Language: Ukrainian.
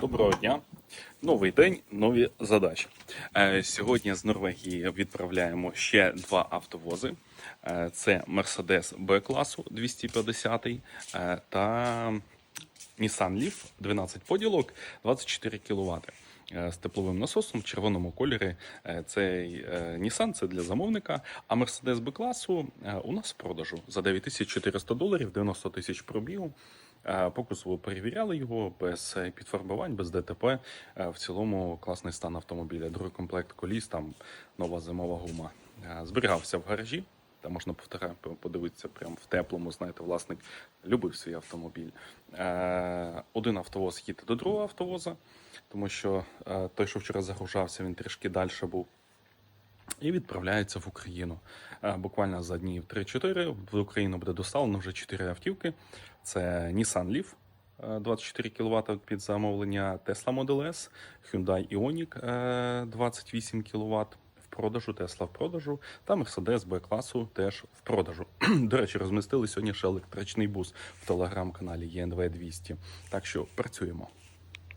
Доброго дня. Новий день, нові задачі. Е, Сьогодні з Норвегії відправляємо ще два автовози. Е, Це Mercedes B-класу 250 е, та Nissan Leaf 12 поділок 24 кВт. З тепловим насосом в червоному кольорі Е, цей е, Nissan це для замовника, а Mercedes B-класу е, у нас в продажу за 9400 доларів, 90 тисяч пробігу. Е, По кузову перевіряли його без е, підфарбувань, без ДТП. Е, В цілому класний стан автомобіля. Другий комплект коліс, там нова зимова гума. Е, Зберігався в гаражі. Там можна повтора- подивитися прямо в теплому. Знаєте, власник любив свій автомобіль. Е, Один автовоз їде до другого автовоза, тому що е, той, що вчора загружався, він трішки далі був і відправляється в Україну. Е, Буквально за днів 3-4 в Україну буде доставлено вже 4 автівки. Це Nissan Leaf е, 24 кВт під замовлення, Tesla Model S, Hyundai Ioniq е, 28 кВт продажу, Тесла в продажу та Мерседес Б-класу теж в продажу. До речі, розмістили сьогодні ще електричний бус в телеграм-каналі ЄНВ 200. Так що працюємо.